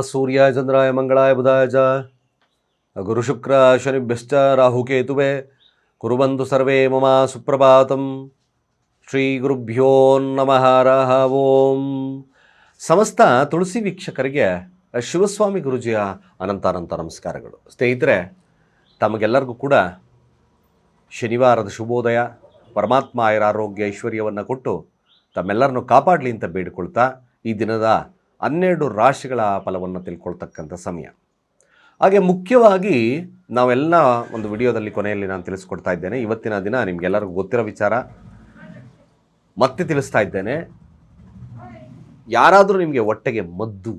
ಸೂರ್ಯಾಯ ಚಂದ್ರಾಯ ಮಂಗಳಾಯ ಬುಧಾಯ ಚ ಗುರುಶುಕ್ರ ಶನಿಭ್ಯಶ್ಚ ರಾಹುಕೇತುವೆ ಕುರುಬಂತು ಸರ್ವೇ ಮಮ ಸುಪ್ರಭಾತಂ ಶ್ರೀ ಗುರುಭ್ಯೋ ನಮಃ ರಹ ಓಂ ಸಮಸ್ತ ತುಳಸಿ ವೀಕ್ಷಕರಿಗೆ ಶಿವಸ್ವಾಮಿ ಗುರುಜಿಯ ಅನಂತ ಅನಂತ ನಮಸ್ಕಾರಗಳು. ಸ್ನೇಹಿತರೆ, ತಮಗೆಲ್ಲರಿಗೂ ಕೂಡ ಶನಿವಾರದ ಶುಭೋದಯ, ಪರಮಾತ್ಮ ಆಯರ ಆರೋಗ್ಯ ಐಶ್ವರ್ಯವನ್ನು ಕೊಟ್ಟು ತಮ್ಮೆಲ್ಲರನ್ನು ಕಾಪಾಡಲಿ ಅಂತ ಬೇಡಿಕೊಳ್ತಾ ಈ ದಿನದ ಹನ್ನೆರಡು ರಾಶಿಗಳ ಫಲವನ್ನು ತಿಳ್ಕೊಳ್ತಕ್ಕಂಥ ಸಮಯ. ಹಾಗೆ ಮುಖ್ಯವಾಗಿ ನಾವೆಲ್ಲ ಒಂದು ವಿಡಿಯೋದಲ್ಲಿ ಕೊನೆಯಲ್ಲಿ ನಾನು ತಿಳಿಸ್ಕೊಡ್ತಾ ಇದ್ದೇನೆ. ಇವತ್ತಿನ ದಿನ ನಿಮಗೆಲ್ಲರಿಗೂ ಗೊತ್ತಿರೋ ವಿಚಾರ. ಮತ್ತೆ ತಿಳಿಸ್ತಾ ಇದ್ದೇನೆ. ಯಾರಾದರೂ ನಿಮಗೆ ಹೊಟ್ಟೆಗೆ ಮದ್ದು,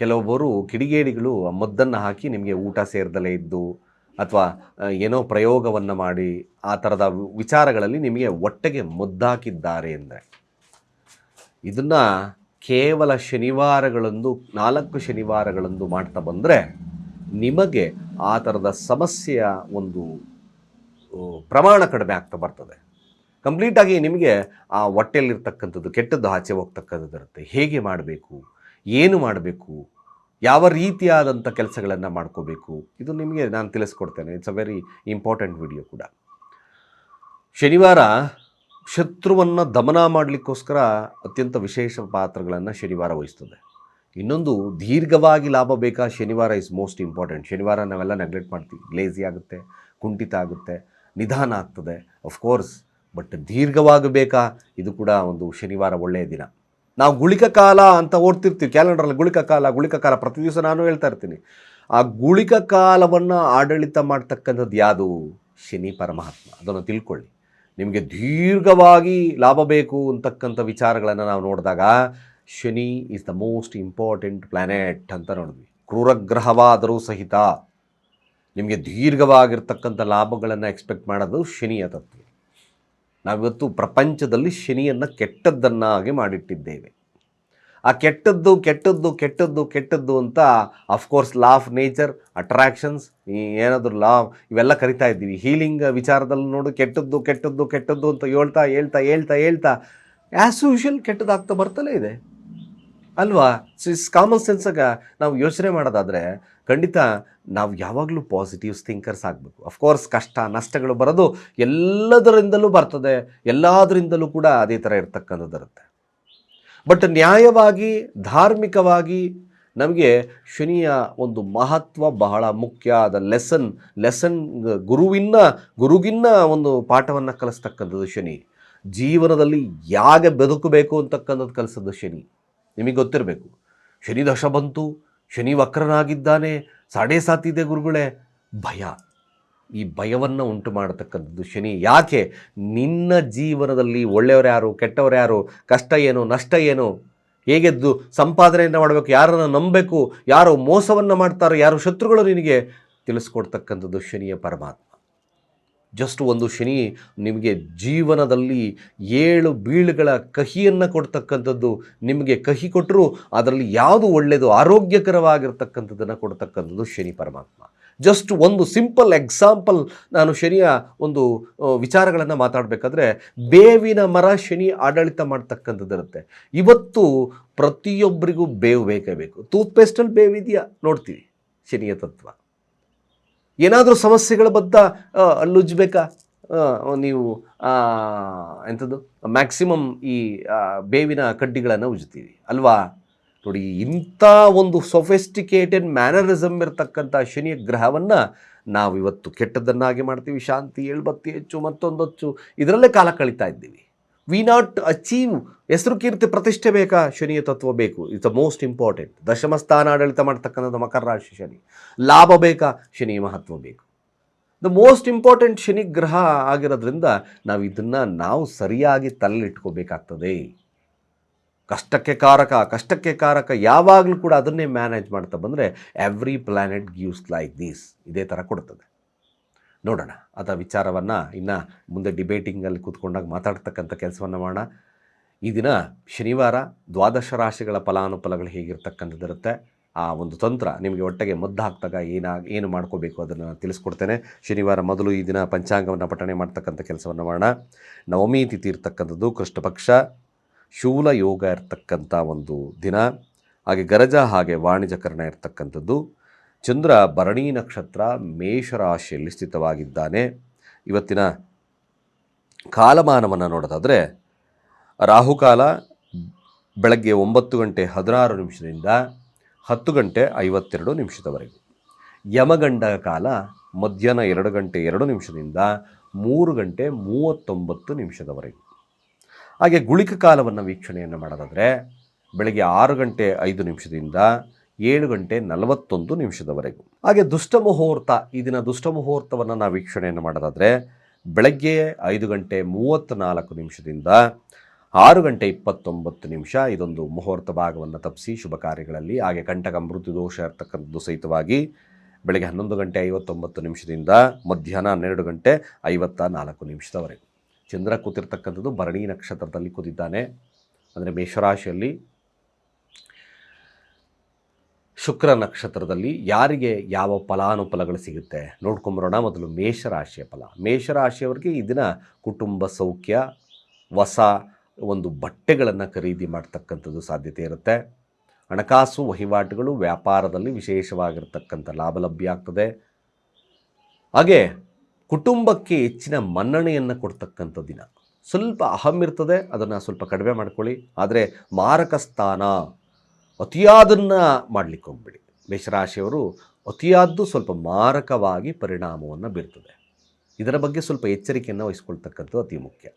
ಕೆಲವೊಬ್ಬರು ಕಿಡಿಗೇಡಿಗಳು ಆ ಮದ್ದನ್ನು ಹಾಕಿ ನಿಮಗೆ ಊಟ ಸೇರ್ದಲೇ ಇದ್ದು, ಅಥವಾ ಏನೋ ಪ್ರಯೋಗವನ್ನು ಮಾಡಿ ಆ ಥರದ ವಿಚಾರಗಳಲ್ಲಿ ನಿಮಗೆ ಹೊಟ್ಟೆಗೆ ಮದ್ದಾಕಿದ್ದಾರೆ ಅಂದರೆ. ಇದನ್ನು ಕೇವಲ ಶನಿವಾರಗಳಂದು, ನಾಲ್ಕು ಶನಿವಾರಗಳಂದು ಮಾಡ್ತಾ ಬಂದರೆ ನಿಮಗೆ ಆ ಥರದ ಸಮಸ್ಯೆಯ ಒಂದು ಪ್ರಮಾಣ ಕಡಿಮೆ ಆಗ್ತಾ ಬರ್ತದೆ. ಕಂಪ್ಲೀಟಾಗಿ ನಿಮಗೆ ಆ ಹೊಟ್ಟೆಯಲ್ಲಿರ್ತಕ್ಕಂಥದ್ದು ಕೆಟ್ಟದ್ದು ಆಚೆ ಹೋಗ್ತಕ್ಕಂಥದ್ದು ಇರುತ್ತೆ. ಹೇಗೆ ಮಾಡಬೇಕು? ಏನು ಮಾಡಬೇಕು? ಯಾವ ರೀತಿಯಾದಂಥ ಕೆಲಸಗಳನ್ನು ಮಾಡ್ಕೋಬೇಕು? ಇದು ನಿಮಗೆ ನಾನು ತಿಳಿಸ್ಕೊಡ್ತೇನೆ. It's a very important video ಕೂಡ. ಶನಿವಾರ ಶತ್ರುವನ್ನು ದಮನ ಮಾಡಲಿಕ್ಕೋಸ್ಕರ ಅತ್ಯಂತ ವಿಶೇಷ ಪಾತ್ರಗಳನ್ನು ಶನಿವಾರ ವಹಿಸ್ತದೆ. ಇನ್ನೊಂದು ದೀರ್ಘವಾಗಿ ಲಾಭ ಬೇಕಾ ಶನಿವಾರ ಇಸ್ ಮೋಸ್ಟ್ ಇಂಪಾರ್ಟೆಂಟ್ ಶನಿವಾರ ನಾವೆಲ್ಲ ನೆಗ್ಲೆಕ್ಟ್ ಮಾಡ್ತೀವಿ. ಲೇಸಿ ಆಗುತ್ತೆ, ಕುಂಠಿತ ಆಗುತ್ತೆ, ನಿಧಾನ ಆಗ್ತದೆ ಕೋರ್ಸ್ ಬಟ್ ದೀರ್ಘವಾಗಿ ಬೇಕಾ ಇದು ಕೂಡ ಒಂದು ಶನಿವಾರ ಒಳ್ಳೆಯ ದಿನ. ನಾವು ಗುಳಿಕ ಕಾಲ ಅಂತ ಓಡ್ತಿರ್ತೀವಿ. ಕ್ಯಾಲೆಂಡರಲ್ಲಿ ಗುಳಿಕ ಕಾಲ ಗುಳಿಕ ಕಾಲ ಪ್ರತಿ ದಿವಸ ನಾನು ಹೇಳ್ತಾ ಇರ್ತೀನಿ. ಆ ಗುಳಿಕ ಕಾಲವನ್ನು ಆಡಳಿತ ಮಾಡ್ತಕ್ಕಂಥದ್ದು ಯಾವುದು ಶನಿ ಪರಮಾತ್ಮ. ಅದನ್ನು ತಿಳ್ಕೊಳ್ಳಿ. ನಿಮಗೆ ದೀರ್ಘವಾಗಿ ಲಾಭ ಬೇಕು ಅಂತಕ್ಕಂಥ ವಿಚಾರಗಳನ್ನು ನಾವು ನೋಡಿದಾಗ, Shani is the most important planet ಅಂತ ನೋಡಿದ್ವಿ. ಕ್ರೂರಗ್ರಹವಾದರೂ ಸಹಿತ ನಿಮಗೆ ದೀರ್ಘವಾಗಿರ್ತಕ್ಕಂಥ ಲಾಭಗಳನ್ನು ಎಕ್ಸ್ಪೆಕ್ಟ್ ಮಾಡೋದು ಶನಿಯ ತತ್ವ. ನಾವಿವತ್ತು ಪ್ರಪಂಚದಲ್ಲಿ ಶನಿಯನ್ನು ಕೆಟ್ಟದ್ದನ್ನಾಗಿ ಮಾಡಿಟ್ಟಿದ್ದೇವೆ. ಆ ಕೆಟ್ಟದ್ದು ಕೆಟ್ಟದ್ದು ಕೆಟ್ಟದ್ದು ಕೆಟ್ಟದ್ದು ಅಂತ of course law of nature attractions ಏನಾದರೂ ಲಾ ಇವೆಲ್ಲ ಕರಿತಾ ಇದ್ದೀವಿ. ಹೀಲಿಂಗ್ ವಿಚಾರದಲ್ಲಿ ನೋಡು, ಕೆಟ್ಟದ್ದು ಕೆಟ್ಟದ್ದು ಕೆಟ್ಟದ್ದು ಅಂತ ಹೇಳ್ತಾ ಹೇಳ್ತಾ ಹೇಳ್ತಾ ಹೇಳ್ತಾ ಆ್ಯಸ್ ಯೂಶಲ್ ಕೆಟ್ಟದಾಗ್ತಾ ಬರ್ತಲೇ ಇದೆ. ಅಲ್ವಾ? ಇಸ್ ಕಾಮನ್ ಸೆನ್ಸಾಗ ನಾವು ಯೋಚನೆ ಮಾಡೋದಾದರೆ, ಖಂಡಿತ ನಾವು ಯಾವಾಗಲೂ ಪಾಸಿಟಿವ್ಸ್ ಥಿಂಕರ್ಸ್ ಆಗಬೇಕು. ಅಫ್ಕೋರ್ಸ್ ಕಷ್ಟ, ನಷ್ಟಗಳು ಬರೋದು ಎಲ್ಲದರಿಂದಲೂ ಬರ್ತದೆ. ಎಲ್ಲದರಿಂದಲೂ ಕೂಡ ಅದೇ ಥರ ಇರ್ತಕ್ಕಂಥದ್ದು ಇರುತ್ತೆ. ಬಟ್ ನ್ಯಾಯವಾಗಿ, ಧಾರ್ಮಿಕವಾಗಿ ನಮಗೆ ಶನಿಯ ಒಂದು ಮಹತ್ವ ಬಹಳ ಮುಖ್ಯ ಆದ ಲೆಸನ್ ಲೆಸನ್ ಗುರುವಿನ ಗುರುಗಿನ್ನ ಒಂದು ಪಾಠವನ್ನು ಕಲಿಸ್ತಕ್ಕಂಥದ್ದು ಶನಿ. ಜೀವನದಲ್ಲಿ ಯಾಗೆ ಬದುಕಬೇಕು ಅಂತಕ್ಕಂಥದ್ದು ಕಲಿಸೋದು ಶನಿ. ನಿಮಗೆ ಗೊತ್ತಿರಬೇಕು. ಶನಿ ದಶ ಬಂತು, ಶನಿ ವಕ್ರನಾಗಿದ್ದಾನೆ, ಸಾಡೇ ಸಾತಿದೆ ಗುರುಗಳೇ, ಭಯ. ಈ ಭಯವನ್ನು ಉಂಟು ಮಾಡತಕ್ಕಂಥದ್ದು ಶನಿ. ಯಾಕೆ? ನಿನ್ನ ಜೀವನದಲ್ಲಿ ಒಳ್ಳೆಯವರು ಯಾರು, ಕೆಟ್ಟವರು ಯಾರು, ಕಷ್ಟ ಏನು, ನಷ್ಟ ಏನು? ಹೇಗೆದ್ದು ಸಂಪಾದನೆಯನ್ನು ಮಾಡಬೇಕು, ಯಾರನ್ನು ನಂಬಬೇಕು, ಯಾರು ಮೋಸವನ್ನು ಮಾಡ್ತಾರೋ, ಯಾರು ಶತ್ರುಗಳು ನಿನಗೆ? ತಿಳಿಸ್ಕೊಡ್ತಕ್ಕಂಥದ್ದು ಶನಿಯ ಪರಮಾತ್ಮ. ಜಸ್ಟ್ ಒಂದು ಶನಿ ನಿಮಗೆ ಜೀವನದಲ್ಲಿ ಏಳು ಬೀಳುಗಳ ಕಹಿಯನ್ನು ಕೊಡ್ತಕ್ಕಂಥದ್ದು ನಿಮಗೆ ಕಹಿ ಕೊಟ್ಟರು ಅದರಲ್ಲಿ ಯಾವುದು ಒಳ್ಳೆಯದು ಆರೋಗ್ಯಕರವಾಗಿರ್ತಕ್ಕಂಥದ್ದನ್ನು ಕೊಡ್ತಕ್ಕಂಥದ್ದು ಶನಿ ಪರಮಾತ್ಮ. ಜಸ್ಟ್ ಒಂದು ಸಿಂಪಲ್ ಎಕ್ಸಾಂಪಲ್ ನಾನು ಶನಿಯ ಒಂದು ವಿಚಾರಗಳನ್ನು ಮಾತಾಡಬೇಕಾದ್ರೆ, ಬೇವಿನ ಮರ ಶನಿ ಆಡಳಿತ ಮಾಡ್ತಕ್ಕಂಥದ್ದಿರುತ್ತೆ. ಇವತ್ತು ಪ್ರತಿಯೊಬ್ಬರಿಗೂ ಬೇವು ಬೇಕೇ ಬೇಕು. ಟೂತ್ಪೇಸ್ಟಲ್ಲಿ ಬೇವಿದೆಯಾ? ನೋಡ್ತೀವಿ ಶನಿಯ ತತ್ವ. ಏನಾದರೂ ಸಮಸ್ಯೆಗಳ ಬದ್ಧ ಅಲ್ಲುಜ್ಬೇಕಾ ನೀವು ಎಂಥದ್ದು ಮ್ಯಾಕ್ಸಿಮಮ್ ಈ ಬೇವಿನ ಕಡ್ಡಿಗಳನ್ನು ಉಜ್ತೀವಿ. ಅಲ್ವಾ? ನೋಡಿ, ಇಂಥ ಒಂದು ಸೊಫೆಸ್ಟಿಕೇಟೆಡ್ ಮ್ಯಾನರಿಸಮ್ ಇರತಕ್ಕಂಥ ಶನಿಯ ಗ್ರಹವನ್ನು ನಾವು ಇವತ್ತು ಕೆಟ್ಟದನ್ನಾಗಿ ಮಾಡ್ತೀವಿ. ಶಾಂತಿ, ಏಳ್ಬತ್ತಿ ಹೆಚ್ಚು ಮತ್ತೊಂದು ಹೆಚ್ಚು ಇದರಲ್ಲೇ ಕಾಲ ಕಳೀತಾ ಇದ್ದೀವಿ. ವಿ ನಾಟ್ ಅಚೀವ್ ಹೆಸರು ಕೀರ್ತಿ ಪ್ರತಿಷ್ಠೆ ಬೇಕಾ? ಶನಿಯ ತತ್ವ ಬೇಕು. ಇಟ್ಸ್ ದ ಮೋಸ್ಟ್ ಇಂಪಾರ್ಟೆಂಟ್ ದಶಮ ಸ್ಥಾನ ಆಡಳಿತ ಮಾಡ್ತಕ್ಕಂಥದ್ದು ಮಕರ ರಾಶಿ ಶನಿ. ಲಾಭ ಬೇಕಾ? ಶನಿಯ ಮಹತ್ವ ಬೇಕು. ದ ಮೋಸ್ಟ್ ಇಂಪಾರ್ಟೆಂಟ್ ಶನಿ ಗ್ರಹ ಆಗಿರೋದ್ರಿಂದ ನಾವು ಇದನ್ನು ನಾವು ಸರಿಯಾಗಿ ತಲೆಲಿಟ್ಕೋಬೇಕಾಗ್ತದೆ ಕಷ್ಟಕ್ಕೆ ಕಾರಕ ಕಷ್ಟಕ್ಕೆ ಕಾರಕ ಯಾವಾಗಲೂ ಕೂಡ ಅದನ್ನೇ ಮ್ಯಾನೇಜ್ ಮಾಡ್ತಾ ಬಂದರೆ every planet gives like these ಇದೇ ಥರ ಕೊಡ್ತದೆ. ನೋಡೋಣ. ಅದ ವಿಚಾರವನ್ನು ಇನ್ನು ಮುಂದೆ ಡಿಬೇಟಿಂಗಲ್ಲಿ ಕೂತ್ಕೊಂಡಾಗ ಮಾತಾಡ್ತಕ್ಕಂಥ ಕೆಲಸವನ್ನು ಮಾಡೋಣ. ಈ ದಿನ ಶನಿವಾರ ದ್ವಾದಶ ರಾಶಿಗಳ ಫಲಾನುಫಲಗಳು ಹೇಗಿರ್ತಕ್ಕಂಥದ್ದಿರುತ್ತೆ? ಆ ಒಂದು ತಂತ್ರ ನಿಮಗೆ ಒಟ್ಟಿಗೆ ಮದ್ದು ಹಾಕಿದಾಗ ಏನಾಗ ಏನು ಮಾಡ್ಕೋಬೇಕು ಅದನ್ನು ನಾನು ತಿಳಿಸ್ಕೊಡ್ತೇನೆ. ಶನಿವಾರ ಮೊದಲು ಈ ದಿನ ಪಂಚಾಂಗವನ್ನು ಪಠಣೆ ಮಾಡ್ತಕ್ಕಂಥ ಕೆಲಸವನ್ನು ಮಾಡೋಣ. ನವಮಿ ತಿಥಿ ಇರ್ತಕ್ಕಂಥದ್ದು ಕೃಷ್ಣ ಪಕ್ಷ ಶೂಲ ಯೋಗ ಇರ್ತಕ್ಕಂಥ ಒಂದು ದಿನ, ಹಾಗೆ ಗರಜ ಹಾಗೆ ವಾಣಿಜ್ಯಕರಣ ಇರ್ತಕ್ಕಂಥದ್ದು. ಚಂದ್ರ ಭರಣಿ ನಕ್ಷತ್ರ ಮೇಷರಾಶಿಯಲ್ಲಿ ಸ್ಥಿತವಾಗಿದ್ದಾನೆ. ಇವತ್ತಿನ ಕಾಲಮಾನವನ್ನು ನೋಡೋದಾದರೆ ರಾಹುಕಾಲ ಬೆಳಗ್ಗೆ ಒಂಬತ್ತು ಗಂಟೆ ಹದಿನಾರು ನಿಮಿಷದಿಂದ ಹತ್ತು ಗಂಟೆ ಐವತ್ತೆರಡು ನಿಮಿಷದವರೆಗೆ. ಯಮಗಂಡ ಕಾಲ ಮಧ್ಯಾಹ್ನ ಎರಡು ಗಂಟೆ ಎರಡು ನಿಮಿಷದಿಂದ ಮೂರು ಗಂಟೆ ಮೂವತ್ತೊಂಬತ್ತು ನಿಮಿಷದವರೆಗೂ. ಹಾಗೆ ಗುಳಿಕ ಕಾಲವನ್ನು ವೀಕ್ಷಣೆಯನ್ನು ಮಾಡೋದಾದರೆ ಬೆಳಗ್ಗೆ ಆರು ಗಂಟೆ ಐದು ನಿಮಿಷದಿಂದ ಏಳು ಗಂಟೆ ನಲವತ್ತೊಂದು ನಿಮಿಷದವರೆಗೂ. ಹಾಗೆ ದುಷ್ಟ ಮುಹೂರ್ತ, ಈ ದಿನ ದುಷ್ಟ ಮುಹೂರ್ತವನ್ನು ನಾವು ವೀಕ್ಷಣೆಯನ್ನು ಮಾಡೋದಾದರೆ ಬೆಳಗ್ಗೆ ಐದು ಗಂಟೆ ಮೂವತ್ತ್ನಾಲ್ಕು ನಿಮಿಷದಿಂದ ಆರು ಗಂಟೆ ಇಪ್ಪತ್ತೊಂಬತ್ತು ನಿಮಿಷ ಇದೊಂದು ಮುಹೂರ್ತ ಭಾಗವನ್ನು ತಪ್ಪಿಸಿ ಶುಭ ಕಾರ್ಯಗಳಲ್ಲಿ, ಹಾಗೆ ಕಂಟಕ ಮೃತ್ಯು ದೋಷ ಇರ್ತಕ್ಕಂಥದ್ದು ಸಹಿತವಾಗಿ ಬೆಳಗ್ಗೆ ಹನ್ನೊಂದು ಗಂಟೆ ಐವತ್ತೊಂಬತ್ತು ನಿಮಿಷದಿಂದ ಮಧ್ಯಾಹ್ನ ಹನ್ನೆರಡು ಗಂಟೆ ಐವತ್ತ ನಾಲ್ಕು ನಿಮಿಷದವರೆಗೂ. ಚಂದ್ರ ಕೂತಿರ್ತಕ್ಕಂಥದ್ದು ಭರಣಿ ನಕ್ಷತ್ರದಲ್ಲಿ ಕೂತಿದ್ದಾನೆ. ಅಂದರೆ ಮೇಷರಾಶಿಯಲ್ಲಿ ಶುಕ್ರ ನಕ್ಷತ್ರದಲ್ಲಿ ಯಾರಿಗೆ ಯಾವ ಫಲಾನುಫಲಗಳು ಸಿಗುತ್ತೆ? ನೋಡ್ಕೊಂಬರೋಣ ಮೊದಲು ಮೇಷರಾಶಿಯ ಫಲ. ಮೇಷರಾಶಿಯವರಿಗೆ ಈ ದಿನ ಕುಟುಂಬ ಸೌಖ್ಯ, ಹೊಸ ಒಂದು ಬಟ್ಟೆಗಳನ್ನು ಖರೀದಿ ಮಾಡ್ತಕ್ಕಂಥದ್ದು ಸಾಧ್ಯತೆ ಇರುತ್ತೆ. ಹಣಕಾಸು ವಹಿವಾಟುಗಳು ವ್ಯಾಪಾರದಲ್ಲಿ ವಿಶೇಷವಾಗಿರ್ತಕ್ಕಂಥ ಲಾಭ ಲಭ್ಯ ಆಗ್ತದೆ. ಹಾಗೆ ಕುಟುಂಬಕ್ಕೆ ಹೆಚ್ಚಿನ ಮನ್ನಣೆಯನ್ನು ಕೊಡ್ತಕ್ಕಂಥ ದಿನ. ಸ್ವಲ್ಪ ಅಹಂ ಇರ್ತದೆ, ಅದನ್ನು ಸ್ವಲ್ಪ ಕಡಿಮೆ ಮಾಡ್ಕೊಳ್ಳಿ. ಆದರೆ ಮಾರಕ ಸ್ಥಾನ ಅತಿಯಾದನ್ನು ಮಾಡಲಿಕ್ಕೆ ಹೋಗ್ಬೇಡಿ. ಮೇಷರಾಶಿಯವರು ಅತಿಯಾದ್ದು ಸ್ವಲ್ಪ ಮಾರಕವಾಗಿ ಪರಿಣಾಮವನ್ನು ಬೀರ್ತದೆ. ಇದರ ಬಗ್ಗೆ ಸ್ವಲ್ಪ ಎಚ್ಚರಿಕೆಯನ್ನು ವಹಿಸ್ಕೊಳ್ತಕ್ಕಂಥದ್ದು ಅತಿ ಮುಖ್ಯ.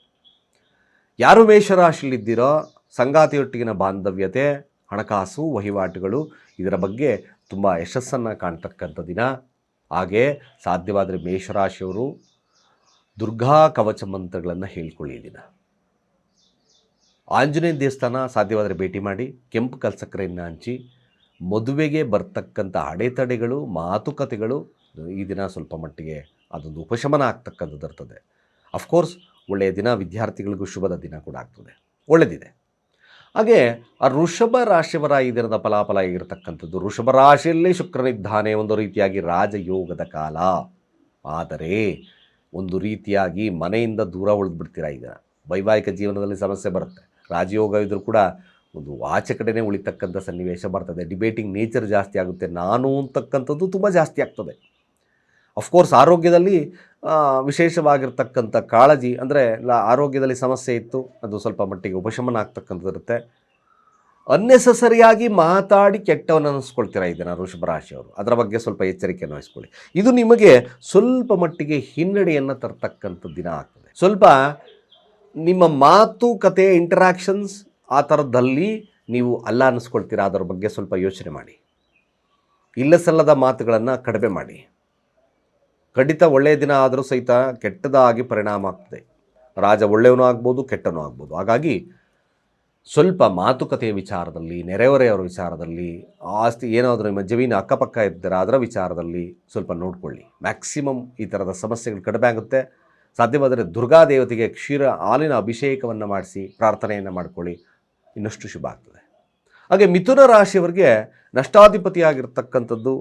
ಯಾರು ಮೇಷರಾಶಿಯಲ್ಲಿದ್ದೀರೋ, ಸಂಗಾತಿಯೊಟ್ಟಿಗಿನ ಬಾಂಧವ್ಯತೆ, ಹಣಕಾಸು, ವಹಿವಾಟುಗಳು, ಇದರ ಬಗ್ಗೆ ತುಂಬ ಯಶಸ್ಸನ್ನು ಕಾಣ್ತಕ್ಕಂಥ ದಿನ. ಹಾಗೆ ಸಾಧ್ಯವಾದರೆ ಮೇಷರಾಶಿಯವರು ದುರ್ಗಾ ಕವಚ ಮಂತ್ರಗಳನ್ನು ಹೇಳ್ಕೊಳ್ಳಿ ದಿನ. ಆಂಜನೇಯ ದೇವಸ್ಥಾನ ಸಾಧ್ಯವಾದರೆ ಭೇಟಿ ಮಾಡಿ, ಕೆಂಪು ಕಲ್ಸಕ್ಕರೆಯನ್ನು ಹಂಚಿ, ಮದುವೆಗೆ ಬರ್ತಕ್ಕಂಥ ಅಡೆತಡೆಗಳು, ಮಾತುಕತೆಗಳು, ಈ ದಿನ ಸ್ವಲ್ಪ ಮಟ್ಟಿಗೆ ಅದೊಂದು ಉಪಶಮನ ಆಗ್ತಕ್ಕಂಥದ್ದು ಇರ್ತದೆ. ಅಫ್ಕೋರ್ಸ್ ಒಳ್ಳೆಯ ದಿನ, ವಿದ್ಯಾರ್ಥಿಗಳಿಗೂ ಶುಭದ ದಿನ ಕೂಡ ಆಗ್ತದೆ. ಒಳ್ಳೆಯದಿದೆ ಹಾಗೆ ಆ ಋಷಭ ರಾಶಿಯವರ ಈ ದಿನದ ಫಲಾಫಲ ಆಗಿರತಕ್ಕಂಥದ್ದು ಋಷಭ ರಾಶಿಯಲ್ಲೇ ಶುಕ್ರನಿದ್ದಾನೆ ಒಂದು ರೀತಿಯಾಗಿ ರಾಜಯೋಗದ ಕಾಲ. ಆದರೆ ಒಂದು ರೀತಿಯಾಗಿ ಮನೆಯಿಂದ ದೂರ ಉಳಿದ್ಬಿಡ್ತೀರಾ ಈಗ? ವೈವಾಹಿಕ ಜೀವನದಲ್ಲಿ ಸಮಸ್ಯೆ ಬರುತ್ತೆ. ರಾಜಯೋಗ ಇದ್ರೂ ಕೂಡ ಒಂದು ಆಚೆ ಕಡೆನೇ ಉಳಿತಕ್ಕಂಥ ಸನ್ನಿವೇಶ ಬರ್ತದೆ. ಡಿಬೇಟಿಂಗ್ ನೇಚರ್ ಜಾಸ್ತಿ ಆಗುತ್ತೆ. ನಾನು ಅಂತಕ್ಕಂಥದ್ದು ತುಂಬ ಜಾಸ್ತಿ ಆಗ್ತದೆ. ಅಫ್ಕೋರ್ಸ್ ಆರೋಗ್ಯದಲ್ಲಿ ವಿಶೇಷವಾಗಿರ್ತಕ್ಕಂಥ ಕಾಳಜಿ, ಅಂದರೆ ಆರೋಗ್ಯದಲ್ಲಿ ಸಮಸ್ಯೆ ಇತ್ತು, ಅದು ಸ್ವಲ್ಪ ಮಟ್ಟಿಗೆ ಉಪಶಮನ ಆಗ್ತಕ್ಕಂಥದ್ದಿರುತ್ತೆ ಅನ್ನೆಸಸರಿಯಾಗಿ ಮಾತಾಡಿ ಕೆಟ್ಟವನ್ನ ಅನ್ನಿಸ್ಕೊಳ್ತೀರಾ ಇದನ್ನು ವೃಷಭ ರಾಶಿಯವರು? ಅದರ ಬಗ್ಗೆ ಸ್ವಲ್ಪ ಎಚ್ಚರಿಕೆಯನ್ನು ವಹಿಸ್ಕೊಳ್ಳಿ. ಇದು ನಿಮಗೆ ಸ್ವಲ್ಪ ಮಟ್ಟಿಗೆ ಹಿನ್ನಡೆಯನ್ನು ತರ್ತಕ್ಕಂಥ ದಿನ ಆಗ್ತದೆ. ಸ್ವಲ್ಪ ನಿಮ್ಮ ಮಾತು, ಕತೆ ಇಂಟರಾಕ್ಷನ್ಸ್ ಆ ಥರದಲ್ಲಿ ನೀವು ಅಲ್ಲ ಅನ್ನಿಸ್ಕೊಳ್ತೀರಾ ಅದರ ಬಗ್ಗೆ ಸ್ವಲ್ಪ ಯೋಚನೆ ಮಾಡಿ. ಇಲ್ಲ ಸಲ್ಲದ ಮಾತುಗಳನ್ನು ಕಡಿಮೆ ಮಾಡಿ. ಖಂಡಿತ ಒಳ್ಳೆಯ ದಿನ ಆದರೂ ಸಹಿತ ಕೆಟ್ಟದಾಗಿ ಪರಿಣಾಮ ಆಗ್ತದೆ. ರಾಜ ಒಳ್ಳೆಯವನು ಆಗ್ಬೋದು ಕೆಟ್ಟನು ಆಗ್ಬೋದು. ಹಾಗಾಗಿ ಸ್ವಲ್ಪ ಮಾತುಕತೆಯ ವಿಚಾರದಲ್ಲಿ, ನೆರೆಹೊರೆಯವರ ವಿಚಾರದಲ್ಲಿ, ಆಸ್ತಿ ಏನಾದರೂ ನಿಮ್ಮ ಜಮೀನು ಅಕ್ಕಪಕ್ಕ ಇದ್ದರೆ ಅದರ ವಿಚಾರದಲ್ಲಿ ಸ್ವಲ್ಪ ನೋಡಿಕೊಳ್ಳಿ. ಮ್ಯಾಕ್ಸಿಮಮ್ ಈ ಥರದ ಸಮಸ್ಯೆಗಳು ಕಡಿಮೆ ಆಗುತ್ತೆ. ಸಾಧ್ಯವಾದರೆ ದುರ್ಗಾ ದೇವತೆಗೆ ಕ್ಷೀರ ಹಾಲಿನ ಅಭಿಷೇಕವನ್ನು ಮಾಡಿಸಿ ಪ್ರಾರ್ಥನೆಯನ್ನು ಮಾಡಿಕೊಳ್ಳಿ. ಇನ್ನಷ್ಟು ಶುಭ ಆಗ್ತದೆ. ಹಾಗೆ ಮಿಥುನ ರಾಶಿಯವರಿಗೆ ನಷ್ಟಾಧಿಪತಿಯಾಗಿರ್ತಕ್ಕಂಥದ್ದು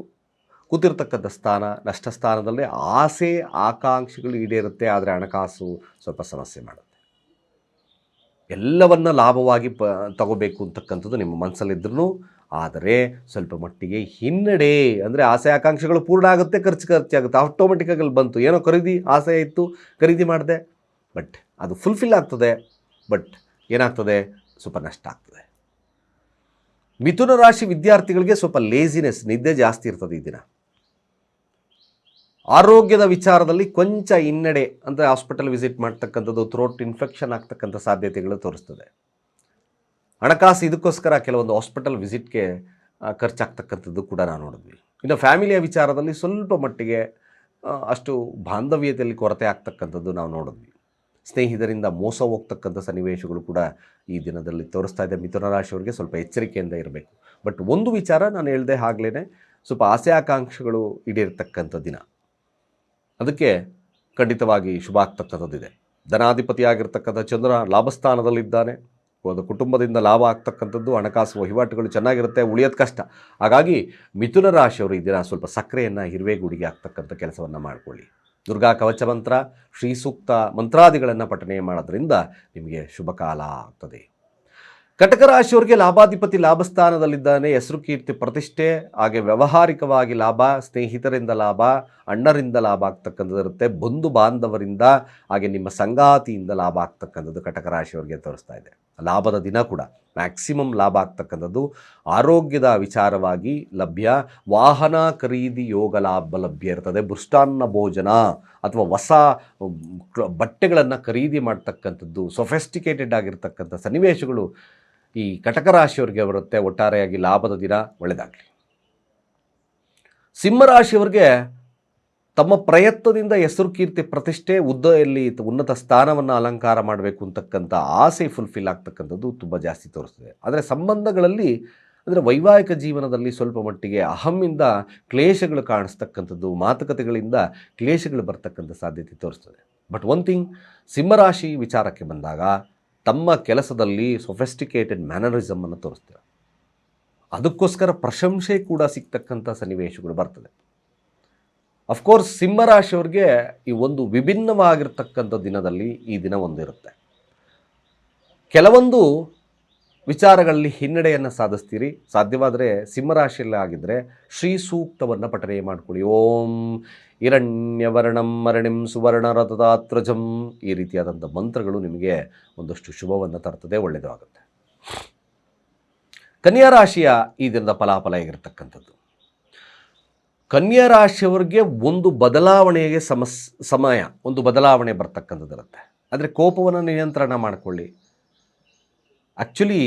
ಕೂತಿರ್ತಕ್ಕಂಥ ಸ್ಥಾನ, ನಷ್ಟ ಸ್ಥಾನದಲ್ಲೇ ಆಸೆ, ಆಕಾಂಕ್ಷೆಗಳು ಈಡೇರುತ್ತೆ, ಆದರೆ ಹಣಕಾಸು ಸ್ವಲ್ಪ ಸಮಸ್ಯೆ ಮಾಡುತ್ತೆ. ಎಲ್ಲವನ್ನ ಲಾಭವಾಗಿ ಪ, ತಗೋಬೇಕು ಅಂತಕ್ಕಂಥದ್ದು ನಿಮ್ಮ ಮನಸ್ಸಲ್ಲಿದ್ರೂ ಆದರೆ ಸ್ವಲ್ಪ ಮಟ್ಟಿಗೆ ಹಿನ್ನಡೆ, ಅಂದರೆ ಆಸೆ, ಆಕಾಂಕ್ಷೆಗಳು ಪೂರ್ಣ ಆಗುತ್ತೆ, ಖರ್ಚು ಖರ್ಚಾಗುತ್ತೆ ಆಟೋಮೆಟಿಕ್ಕಾಗಿ ಅಲ್ಲಿ ಬಂತು. ಏನೋ ಖರೀದಿ, ಆಸೆ ಇತ್ತು, ಖರೀದಿ ಮಾಡಿದೆ ಬಟ್ ಅದು ಫುಲ್ಫಿಲ್ ಆಗ್ತದೆ ಬಟ್ ಏನಾಗ್ತದೆ? ಸ್ವಲ್ಪ ನಷ್ಟ ಆಗ್ತದೆ. ಮಿಥುನ ರಾಶಿ ವಿದ್ಯಾರ್ಥಿಗಳಿಗೆ ಸ್ವಲ್ಪ ಲೇಸಿನೆಸ್ ನಿದ್ದೆ ಜಾಸ್ತಿ ಇರ್ತದೆ ಈ ದಿನ. ಆರೋಗ್ಯದ ವಿಚಾರದಲ್ಲಿ ಕೊಂಚ ಹಿನ್ನಡೆ ಅಂದರೆ ಹಾಸ್ಪಿಟಲ್ ವಿಸಿಟ್ ಮಾಡ್ತಕ್ಕಂಥದ್ದು ಥ್ರೋಟ್ ಇನ್ಫೆಕ್ಷನ್ ಆಗ್ತಕ್ಕಂಥ ಸಾಧ್ಯತೆಗಳು ತೋರಿಸ್ತದೆ. ಹಣಕಾಸು ಇದಕ್ಕೋಸ್ಕರ ಕೆಲವೊಂದು ಹಾಸ್ಪಿಟಲ್ ವಿಸಿಟ್ಗೆ ಖರ್ಚಾಗ್ತಕ್ಕಂಥದ್ದು ಕೂಡ ನಾವು ನೋಡಿದ್ವಿ. ಇನ್ನು ಫ್ಯಾಮಿಲಿಯ ವಿಚಾರದಲ್ಲಿ ಸ್ವಲ್ಪ ಮಟ್ಟಿಗೆ ಅಷ್ಟು ಬಾಂಧವ್ಯತೆಯಲ್ಲಿ ಕೊರತೆ ಆಗ್ತಕ್ಕಂಥದ್ದು ನಾವು ನೋಡಿದ್ವಿ. ಸ್ನೇಹಿತರಿಂದ ಮೋಸ ಹೋಗ್ತಕ್ಕಂಥ ಸನ್ನಿವೇಶಗಳು ಕೂಡ ಈ ದಿನದಲ್ಲಿ ತೋರಿಸ್ತಾ ಇದೆ. ಮಿಥುನ ರಾಶಿಯವರಿಗೆ ಸ್ವಲ್ಪ ಎಚ್ಚರಿಕೆಯಿಂದ ಇರಬೇಕು. ಬಟ್ ಒಂದು ವಿಚಾರ ನಾನು ಹೇಳಿದೆ ಆಗ್ಲೇ ಸ್ವಲ್ಪ ಆಸೆ ಆಕಾಂಕ್ಷೆಗಳು ಈಡೇರ್ತಕ್ಕಂಥ ದಿನ. ಅದಕ್ಕೆ ಖಂಡಿತವಾಗಿ ಶುಭ ಆಗ್ತಕ್ಕಂಥದ್ದಿದೆ ಧನಾಧಿಪತಿಯಾಗಿರ್ತಕ್ಕಂಥ ಚಂದ್ರ ಲಾಭಸ್ಥಾನದಲ್ಲಿದ್ದಾನೆ. ಒಂದು ಕುಟುಂಬದಿಂದ ಲಾಭ ಆಗ್ತಕ್ಕಂಥದ್ದು, ಹಣಕಾಸು ವಹಿವಾಟುಗಳು ಚೆನ್ನಾಗಿರುತ್ತೆ, ಉಳಿಯೋದು ಕಷ್ಟ. ಹಾಗಾಗಿ ಮಿಥುನ ರಾಶಿಯವರು ದಿನ ಸ್ವಲ್ಪ ಸಕ್ಕರೆಯನ್ನು ಹಿರುವೆಗೂಡಿಗೆ ಆಗ್ತಕ್ಕಂಥ ಕೆಲಸವನ್ನು ಮಾಡಿಕೊಳ್ಳಿ. ದುರ್ಗಾ ಕವಚ ಮಂತ್ರ ಶ್ರೀ ಸೂಕ್ತ ಮಂತ್ರಾದಿಗಳನ್ನು ಪಠನೆ ಮಾಡೋದ್ರಿಂದ ನಿಮಗೆ ಶುಭ ಕಾಲ ಆಗ್ತದೆ. ಕಟಕ ರಾಶಿಯವರಿಗೆ ಲಾಭಾಧಿಪತಿ ಲಾಭಸ್ಥಾನದಲ್ಲಿದ್ದಾನೆ. ಹೆಸರು ಕೀರ್ತಿ ಪ್ರತಿಷ್ಠೆ, ಹಾಗೆ ವ್ಯಾವಹಾರಿಕವಾಗಿ ಲಾಭ, ಸ್ನೇಹಿತರಿಂದ ಲಾಭ, ಅಣ್ಣರಿಂದ ಲಾಭ ಆಗ್ತಕ್ಕಂಥದ್ದು ಇರುತ್ತೆ. ಬಂಧು ಬಾಂಧವರಿಂದ, ಹಾಗೆ ನಿಮ್ಮ ಸಂಗಾತಿಯಿಂದ ಲಾಭ ಆಗ್ತಕ್ಕಂಥದ್ದು ಕಟಕ ರಾಶಿಯವರಿಗೆ ತೋರಿಸ್ತಾ ಇದೆ. ಲಾಭದ ದಿನ ಕೂಡ. ಮ್ಯಾಕ್ಸಿಮಮ್ ಲಾಭ ಆಗ್ತಕ್ಕಂಥದ್ದು ಆರೋಗ್ಯದ ವಿಚಾರವಾಗಿ ಲಭ್ಯ, ವಾಹನ ಖರೀದಿ ಯೋಗ ಲಾಭ ಲಭ್ಯ ಇರ್ತದೆ. ಬೃಷ್ಟಾನ್ನ ಭೋಜನ ಅಥವಾ ಹೊಸ ಬಟ್ಟೆಗಳನ್ನು ಖರೀದಿ ಮಾಡ್ತಕ್ಕಂಥದ್ದು ಸೊಫೆಸ್ಟಿಕೇಟೆಡ್ ಆಗಿರ್ತಕ್ಕಂಥ ಸನ್ನಿವೇಶಗಳು ಈ ಕಟಕ ರಾಶಿಯವರಿಗೆ ಬರುತ್ತೆ. ಒಟ್ಟಾರೆಯಾಗಿ ಲಾಭದ ದಿನ ಒಳ್ಳೆಯದಾಗಲಿ ಸಿಂಹರಾಶಿಯವರಿಗೆ ತಮ್ಮ ಪ್ರಯತ್ನದಿಂದ ಹೆಸರು ಕೀರ್ತಿ ಪ್ರತಿಷ್ಠೆ ಉದ್ದೆಯಲ್ಲಿ ಉನ್ನತ ಸ್ಥಾನವನ್ನು ಅಲಂಕಾರ ಮಾಡಬೇಕು ಅಂತಕ್ಕಂಥ ಆಸೆ ಫುಲ್ಫಿಲ್ ಆಗ್ತಕ್ಕಂಥದ್ದು ತುಂಬ ಜಾಸ್ತಿ ತೋರಿಸ್ತದೆ. ಆದರೆ ಸಂಬಂಧಗಳಲ್ಲಿ, ಅಂದರೆ ವೈವಾಹಿಕ ಜೀವನದಲ್ಲಿ ಸ್ವಲ್ಪ ಮಟ್ಟಿಗೆ ಅಹಮ್ಮಿಂದ ಕ್ಲೇಶಗಳು ಕಾಣಿಸ್ತಕ್ಕಂಥದ್ದು, ಮಾತುಕತೆಗಳಿಂದ ಕ್ಲೇಶಗಳು ಬರ್ತಕ್ಕಂಥ ಸಾಧ್ಯತೆ ತೋರಿಸ್ತದೆ. ಬಟ್ ಒನ್ ಥಿಂಗ್ ಸಿಂಹರಾಶಿ ವಿಚಾರಕ್ಕೆ ಬಂದಾಗ ತಮ್ಮ ಕೆಲಸದಲ್ಲಿ ಸೊಫೆಸ್ಟಿಕೇಟೆಡ್ ಮ್ಯಾನರಿಸಮನ್ನು ತೋರಿಸ್ತಾರೆ ಅದಕ್ಕೋಸ್ಕರ ಪ್ರಶಂಸೆ ಕೂಡ ಸಿಗ್ತಕ್ಕಂಥ ಸನ್ನಿವೇಶಗಳು ಬರ್ತದೆ. ಅಫ್ಕೋರ್ಸ್ ಸಿಂಹರಾಶಿಯವ್ರಿಗೆ ಈ ಒಂದು ವಿಭಿನ್ನವಾಗಿರ್ತಕ್ಕಂಥ ದಿನದಲ್ಲಿ ಈ ದಿನ ಒಂದಿರುತ್ತೆ. ಕೆಲವೊಂದು ವಿಚಾರಗಳಲ್ಲಿ ಹಿನ್ನಡೆಯನ್ನು ಸಾಧಿಸ್ತೀರಿ. ಸಾಧ್ಯವಾದರೆ ಸಿಂಹರಾಶಿಯಲ್ಲಿ ಆಗಿದ್ದರೆ ಶ್ರೀ ಸೂಕ್ತವನ್ನು ಪಠನೆ ಮಾಡಿಕೊಳ್ಳಿ. ಓಂ ಹಿರಣ್ಯವರ್ಣಂ ಮರಣಿಂ ಸುವರ್ಣ ರಥದಾತ್ರಜಂ ಈ ರೀತಿಯಾದಂಥ ಮಂತ್ರಗಳು ನಿಮಗೆ ಒಂದಷ್ಟು ಶುಭವನ್ನು ತರ್ತದೆ ಒಳ್ಳೆಯದಾಗುತ್ತೆ ಕನ್ಯಾ ರಾಶಿಯ ಈ ದಿನದ ಫಲಾಫಲ ಹೇಗಿರ್ತಕ್ಕಂಥದ್ದು? ಕನ್ಯಾ ರಾಶಿಯವರಿಗೆ ಒಂದು ಬದಲಾವಣೆಗೆ ಸಮಸ್ ಸಮಯ, ಒಂದು ಬದಲಾವಣೆ ಬರ್ತಕ್ಕಂಥದ್ದಿರುತ್ತೆ. ಆದರೆ ಕೋಪವನ್ನು ನಿಯಂತ್ರಣ ಮಾಡಿಕೊಳ್ಳಿ. ಆ್ಯಕ್ಚುಲಿ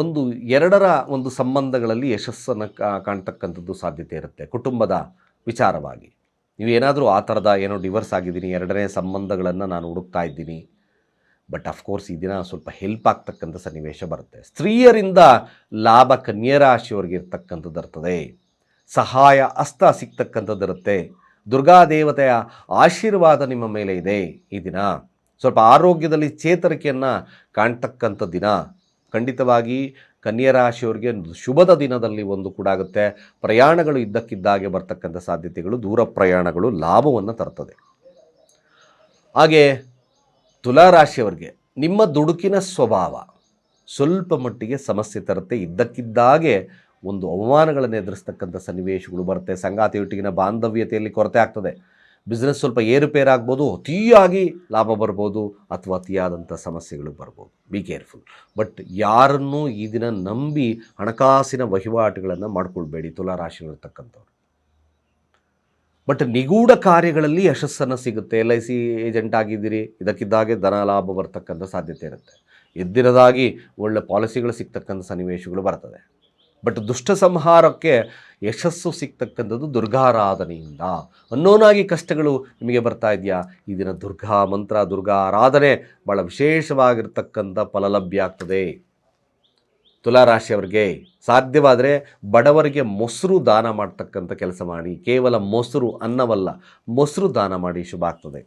ಒಂದು ಎರಡರ ಒಂದು ಸಂಬಂಧಗಳಲ್ಲಿ ಯಶಸ್ಸನ್ನು ಕಾಣ್ತಕ್ಕಂಥದ್ದು ಸಾಧ್ಯತೆ ಇರುತ್ತೆ, ಕುಟುಂಬದ ವಿಚಾರವಾಗಿ. ನೀವು ಏನಾದರೂ ಆ ಥರದ ಏನೋ ಡಿವರ್ಸ್ ಆಗಿದ್ದೀನಿ, ಎರಡನೇ ಸಂಬಂಧಗಳನ್ನು ನಾನು ಹುಡುಕ್ತಾ ಇದ್ದೀನಿ, ಬಟ್ ಅಫ್ಕೋರ್ಸ್ ಈ ದಿನ ಸ್ವಲ್ಪ ಹೆಲ್ಪ್ ಆಗ್ತಕ್ಕಂಥ ಸನ್ನಿವೇಶ ಬರುತ್ತೆ. ಸ್ತ್ರೀಯರಿಂದ ಲಾಭ ಕನ್ಯಾ ರಾಶಿಯವರಿಗೆ ಇರ್ತಕ್ಕಂಥದ್ದು ಇರ್ತದೆ. ಸಹಾಯ ಅಸ್ತ ಸಿಗ್ತಕ್ಕಂಥದ್ದಿರುತ್ತೆ. ದುರ್ಗಾದೇವತೆಯ ಆಶೀರ್ವಾದ ನಿಮ್ಮ ಮೇಲೆ ಇದೆ ಈ ದಿನ. ಸ್ವಲ್ಪ ಆರೋಗ್ಯದಲ್ಲಿ ಚೇತರಿಕೆಯನ್ನು ಕಾಣ್ತಕ್ಕಂಥ ದಿನ. ಖಂಡಿತವಾಗಿ ಕನ್ಯಾ ರಾಶಿಯವರಿಗೆ ಶುಭದ ದಿನದಲ್ಲಿ ಒಂದು ಕೂಡ ಆಗುತ್ತೆ. ಪ್ರಯಾಣಗಳು ಇದ್ದಕ್ಕಿದ್ದಾಗೆ ಬರ್ತಕ್ಕಂಥ ಸಾಧ್ಯತೆಗಳು, ದೂರ ಪ್ರಯಾಣಗಳು ಲಾಭವನ್ನು ತರ್ತದೆ. ಹಾಗೆ ತುಲಾ ರಾಶಿಯವರಿಗೆ ನಿಮ್ಮ ದುಡುಕಿನ ಸ್ವಭಾವ ಸ್ವಲ್ಪ ಮಟ್ಟಿಗೆ ಸಮಸ್ಯೆ ತರುತ್ತೆ. ಇದ್ದಕ್ಕಿದ್ದಾಗೆ ಒಂದು ಅವಮಾನಗಳನ್ನು ಎದುರಿಸ್ತಕ್ಕಂಥ ಸನ್ನಿವೇಶಗಳು ಬರುತ್ತೆ. ಸಂಗಾತಿಯೊಟ್ಟಿಗಿನ ಬಾಂಧವ್ಯತೆಯಲ್ಲಿ ಕೊರತೆ ಆಗ್ತದೆ. ಬಿಸ್ನೆಸ್ ಸ್ವಲ್ಪ ಏರುಪೇರಾಗ್ಬೋದು ಅತಿಯಾಗಿ ಲಾಭ ಬರ್ಬೋದು, ಅಥವಾ ಅತಿಯಾದಂಥ ಸಮಸ್ಯೆಗಳು ಬರ್ಬೋದು. ಬಿ ಕೇರ್ಫುಲ್ ಬಟ್ ಯಾರನ್ನೂ ಈ ದಿನ ನಂಬಿ ಹಣಕಾಸಿನ ವಹಿವಾಟುಗಳನ್ನು ಮಾಡ್ಕೊಳ್ಬೇಡಿ ತುಲಾ ರಾಶಿಗಳಿರ್ತಕ್ಕಂಥವ್ರು ಬಟ್ ನಿಗೂಢ ಕಾರ್ಯಗಳಲ್ಲಿ ಯಶಸ್ಸನ್ನು ಸಿಗುತ್ತೆ. ಎಲ್ ಐ ಸಿ ಏಜೆಂಟ್ ಆಗಿದ್ದೀರಿ, ಇದಕ್ಕಿದ್ದಾಗೆ ಧನ ಲಾಭ ಬರ್ತಕ್ಕಂಥ ಸಾಧ್ಯತೆ ಇರುತ್ತೆ. ಎದ್ದಿರದಾಗಿ ಒಳ್ಳೆ ಪಾಲಿಸಿಗಳು ಸಿಗ್ತಕ್ಕಂಥ ಸನ್ನಿವೇಶಗಳು ಬರ್ತದೆ. ಬಟ್ ದುಷ್ಟ ಸಂಹಾರಕ್ಕೆ ಯಶಸ್ಸು ಸಿಗ್ತಕ್ಕಂಥದ್ದು ದುರ್ಗಾರಾಧನೆಯಿಂದ. ಅನ್ನೋನಾಗಿ ಕಷ್ಟಗಳು ನಿಮಗೆ ಬರ್ತಾ ಇದೆಯಾ? ಈ ದಿನ ದುರ್ಗಾ ಮಂತ್ರ, ದುರ್ಗಾ ಆರಾಧನೆ ಭಾಳ ವಿಶೇಷವಾಗಿರ್ತಕ್ಕಂಥ ಫಲಲಭ್ಯ ಆಗ್ತದೆ. ತುಲಾರಾಶಿಯವರಿಗೆ ಸಾಧ್ಯವಾದರೆ ಬಡವರಿಗೆ ಮೊಸರು ದಾನ ಮಾಡ್ತಕ್ಕಂಥ ಕೆಲಸ ಮಾಡಿ. ಕೇವಲ ಮೊಸರು ಅನ್ನವಲ್ಲ, ಮೊಸರು ದಾನ ಮಾಡಿ ಶುಭ ಆಗ್ತದೆ.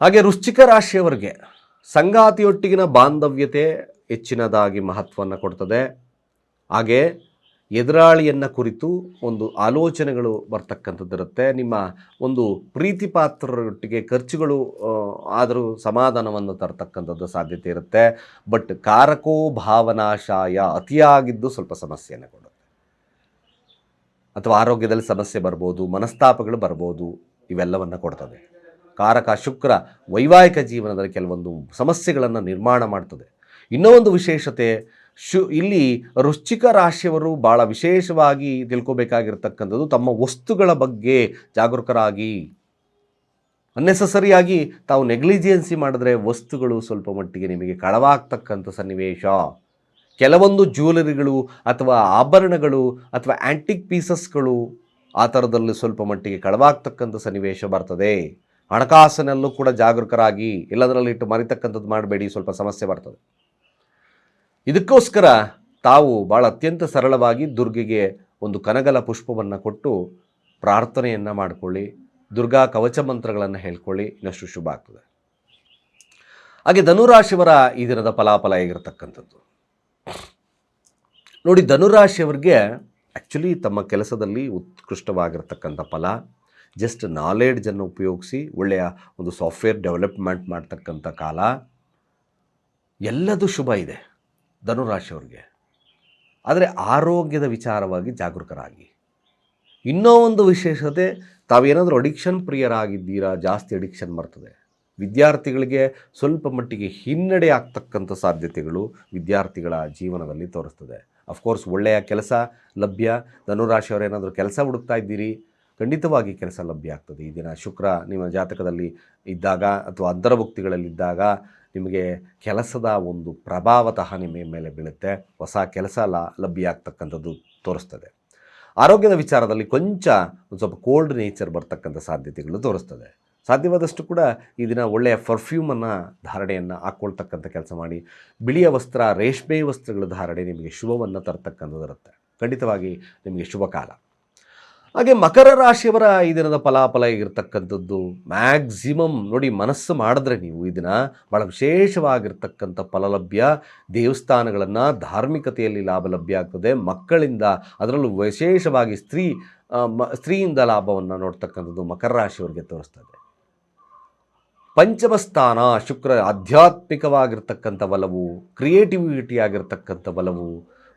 ಹಾಗೆ ವೃಶ್ಚಿಕ ರಾಶಿಯವರಿಗೆ ಸಂಗಾತಿಯೊಟ್ಟಿಗಿನ ಬಾಂಧವ್ಯತೆ ಹೆಚ್ಚಿನದಾಗಿ ಮಹತ್ವವನ್ನು ಕೊಡ್ತದೆ. ಹಾಗೆ ಎದುರಾಳಿಯನ್ನು ಕುರಿತು ಒಂದು ಆಲೋಚನೆಗಳು ಬರ್ತಕ್ಕಂಥದ್ದಿರುತ್ತೆ. ನಿಮ್ಮ ಒಂದು ಪ್ರೀತಿ ಪಾತ್ರರೊಟ್ಟಿಗೆ ಖರ್ಚುಗಳು ಆದರೂ ಸಮಾಧಾನವನ್ನು ತರತಕ್ಕಂಥದ್ದು ಸಾಧ್ಯತೆ ಇರುತ್ತೆ. ಬಟ್ ಕಾರಕೋ ಭಾವನಾಶಾಯ ಅತಿಯಾಗಿದ್ದು ಸ್ವಲ್ಪ ಸಮಸ್ಯೆಯನ್ನು ಕೊಡುತ್ತೆ. ಅಥವಾ ಆರೋಗ್ಯದಲ್ಲಿ ಸಮಸ್ಯೆ ಬರ್ಬೋದು, ಮನಸ್ತಾಪಗಳು ಬರ್ಬೋದು, ಇವೆಲ್ಲವನ್ನು ಕೊಡ್ತದೆ. ಕಾರಕ ಶುಕ್ರ ವೈವಾಹಿಕ ಜೀವನದಲ್ಲಿ ಕೆಲವೊಂದು ಸಮಸ್ಯೆಗಳನ್ನು ನಿರ್ಮಾಣ ಮಾಡ್ತದೆ. ಇನ್ನೂ ಒಂದು ವಿಶೇಷತೆ ಶು, ಇಲ್ಲಿ ವೃಶ್ಚಿಕ ರಾಶಿಯವರು ಭಾಳ ವಿಶೇಷವಾಗಿ ತಿಳ್ಕೋಬೇಕಾಗಿರ್ತಕ್ಕಂಥದ್ದು ತಮ್ಮ ವಸ್ತುಗಳ ಬಗ್ಗೆ ಜಾಗರೂಕರಾಗಿ. ಅನ್ನೆಸಸರಿಯಾಗಿ ತಾವು ನೆಗ್ಲಿಜಿಯನ್ಸಿ ಮಾಡಿದ್ರೆ ವಸ್ತುಗಳು ಸ್ವಲ್ಪ ಮಟ್ಟಿಗೆ ನಿಮಗೆ ಕಳವಾಗ್ತಕ್ಕಂಥ ಸನ್ನಿವೇಶ. ಕೆಲವೊಂದು ಜ್ಯುವೆಲರಿಗಳು ಅಥವಾ ಆಭರಣಗಳು ಅಥವಾ ಆ್ಯಂಟಿಕ್ ಪೀಸಸ್ಗಳು ಆ ಥರದಲ್ಲಿ ಸ್ವಲ್ಪ ಮಟ್ಟಿಗೆ ಕಳವಾಗ್ತಕ್ಕಂಥ ಸನ್ನಿವೇಶ ಬರ್ತದೆ. ಹಣಕಾಸಿನಲ್ಲೂ ಕೂಡ ಜಾಗರೂಕರಾಗಿ ಎಲ್ಲದರಲ್ಲಿ ಇಟ್ಟು ಮರಿತಕ್ಕಂಥದ್ದು ಮಾಡಬೇಡಿ, ಸ್ವಲ್ಪ ಸಮಸ್ಯೆ ಬರ್ತದೆ. ಇದಕ್ಕೋಸ್ಕರ ತಾವು ಭಾಳ ಅತ್ಯಂತ ಸರಳವಾಗಿ ದುರ್ಗೆಗೆ ಒಂದು ಕನಗಲ ಪುಷ್ಪವನ್ನು ಕೊಟ್ಟು ಪ್ರಾರ್ಥನೆಯನ್ನು ಮಾಡಿಕೊಳ್ಳಿ. ದುರ್ಗಾ ಕವಚ ಮಂತ್ರಗಳನ್ನು ಹೇಳ್ಕೊಳ್ಳಿ. ಇನ್ನಷ್ಟು ಶುಭ ಆಗ್ತದೆ. ಹಾಗೆ ಧನುರಾಶಿಯವರ ಈ ದಿನದ ಫಲಾಫಲ ಹೇಗಿರತಕ್ಕಂಥದ್ದು? ನೋಡಿ, ಧನುರಾಶಿಯವರಿಗೆ ಆ್ಯಕ್ಚುಲಿ ತಮ್ಮ ಕೆಲಸದಲ್ಲಿ ಉತ್ಕೃಷ್ಟವಾಗಿರ್ತಕ್ಕಂಥ ಫಲ ಜಸ್ಟ್ ನಾಲೆಡ್ಜನ್ನು ಉಪಯೋಗಿಸಿ ಒಳ್ಳೆಯ ಒಂದು ಸಾಫ್ಟ್ವೇರ್ ಡೆವಲಪ್ಮೆಂಟ್ ಮಾಡ್ತಕ್ಕಂಥ ಕಾಲ, ಎಲ್ಲದೂ ಶುಭ ಇದೆ. ಧನುರಾಶಿಯವ್ರಿಗೆ. ಆದರೆ ಆರೋಗ್ಯದ ವಿಚಾರವಾಗಿ ಜಾಗರೂಕರಾಗಿ. ಇನ್ನೂ ಒಂದು ವಿಶೇಷತೆ, ತಾವೇನಾದರೂ ಅಡಿಕ್ಷನ್ ಪ್ರಿಯರಾಗಿದ್ದೀರಾ? ಜಾಸ್ತಿ ಅಡಿಕ್ಷನ್ ಬರ್ತದೆ ವಿದ್ಯಾರ್ಥಿಗಳಿಗೆ ಸ್ವಲ್ಪ ಮಟ್ಟಿಗೆ ಹಿನ್ನಡೆ ಆಗ್ತಕ್ಕಂಥ ಸಾಧ್ಯತೆಗಳು ವಿದ್ಯಾರ್ಥಿಗಳ ಜೀವನದಲ್ಲಿ ತೋರಿಸ್ತದೆ. ಅಫ್ಕೋರ್ಸ್ ಒಳ್ಳೆಯ ಕೆಲಸ ಲಭ್ಯ. ಧನುರಾಶಿಯವರೇನಾದರೂ ಕೆಲಸ ಹುಡುಕ್ತಾ ಇದ್ದೀರಿ? ಖಂಡಿತವಾಗಿ ಕೆಲಸ ಲಭ್ಯ ಆಗ್ತದೆ. ಈ ದಿನ ಶುಕ್ರ ನಿಮ್ಮ ಜಾತಕದಲ್ಲಿ ಇದ್ದಾಗ ಅಥವಾ ಅಂತರ್ಭುಕ್ತಿಗಳಲ್ಲಿದ್ದಾಗ ನಿಮಗೆ ಕೆಲಸದ ಒಂದು ಪ್ರಭಾವತಃ ನಿಮ್ಮ ಮೇಲೆ ಬೀಳುತ್ತೆ. ಹೊಸ ಕೆಲಸ ಲ ಲಭ್ಯ ಆಗ್ತಕ್ಕಂಥದ್ದು ತೋರಿಸ್ತದೆ. ಆರೋಗ್ಯದ ವಿಚಾರದಲ್ಲಿ ಕೊಂಚ ಒಂದು ಸ್ವಲ್ಪ ಕೋಲ್ಡ್ ನೇಚರ್ ಬರ್ತಕ್ಕಂಥ ಸಾಧ್ಯತೆಗಳು ತೋರಿಸ್ತದೆ. ಸಾಧ್ಯವಾದಷ್ಟು ಕೂಡ ಈ ದಿನ ಒಳ್ಳೆಯ ಪರ್ಫ್ಯೂಮನ್ನು ಧಾರಣೆಯನ್ನು ಹಾಕ್ಕೊಳ್ತಕ್ಕಂಥ ಕೆಲಸ ಮಾಡಿ, ಬಿಳಿಯ ವಸ್ತ್ರ, ರೇಷ್ಮೆ ವಸ್ತ್ರಗಳ ಧಾರಣೆ ನಿಮಗೆ ಶುಭವನ್ನು ತರ್ತಕ್ಕಂಥದ್ದು ಇರುತ್ತೆ. ಖಂಡಿತವಾಗಿ ನಿಮಗೆ ಶುಭ ಕಾಲ ಹಾಗೆ ಮಕರ ರಾಶಿಯವರ ಈ ದಿನದ ಫಲಾಫಲ ಇರತಕ್ಕಂಥದ್ದು ಮ್ಯಾಕ್ಸಿಮಮ್ ನೋಡಿ ಮನಸ್ಸು ಮಾಡಿದ್ರೆ ನೀವು ಈ ದಿನ ಭಾಳ ವಿಶೇಷವಾಗಿರ್ತಕ್ಕಂಥ ಫಲಲಭ್ಯ, ದೇವಸ್ಥಾನಗಳನ್ನು ಧಾರ್ಮಿಕತೆಯಲ್ಲಿ ಲಾಭ ಲಭ್ಯ ಆಗ್ತದೆ. ಮಕ್ಕಳಿಂದ ಅದರಲ್ಲೂ ವಿಶೇಷವಾಗಿ ಸ್ತ್ರೀ ಸ್ತ್ರೀಯಿಂದ ಲಾಭವನ್ನು ನೋಡ್ತಕ್ಕಂಥದ್ದು ಮಕರ ರಾಶಿಯವರಿಗೆ ತೋರಿಸ್ತದೆ ಪಂಚಮ ಸ್ಥಾನ, ಶುಕ್ರ ಆಧ್ಯಾತ್ಮಿಕವಾಗಿರ್ತಕ್ಕಂಥ ಬಲವು ಕ್ರಿಯೇಟಿವಿಟಿ ಆಗಿರ್ತಕ್ಕಂಥ ಬಲವು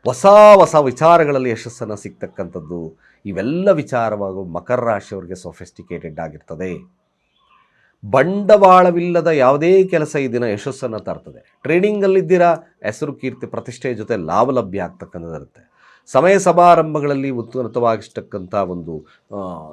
ಹೊಸ ಹೊಸ ವಿಚಾರಗಳಲ್ಲಿ ಯಶಸ್ಸನ್ನು ಸಿಗ್ತಕ್ಕಂಥದ್ದು, ಇವೆಲ್ಲ ವಿಚಾರವಾಗೂ ಮಕರ ರಾಶಿಯವರಿಗೆ ಸೊಫೆಸ್ಟಿಕೇಟೆಡ್ ಆಗಿರ್ತದೆ. ಬಂಡವಾಳವಿಲ್ಲದ ಯಾವುದೇ ಕೆಲಸ ಈ ದಿನ ಯಶಸ್ಸನ್ನು ತರ್ತದೆ. ಟ್ರೇಡಿಂಗಲ್ಲಿದ್ದೀರಾ, ಹೆಸರು ಕೀರ್ತಿ ಪ್ರತಿಷ್ಠೆಯ ಜೊತೆ ಲಾಭ ಲಭ್ಯ ಆಗ್ತಕ್ಕಂಥದ್ದಿರುತ್ತೆ ಸಮಯ ಸಮಾರಂಭಗಳಲ್ಲಿ ಉನ್ನತವಾಗಿರ್ತಕ್ಕಂಥ ಒಂದು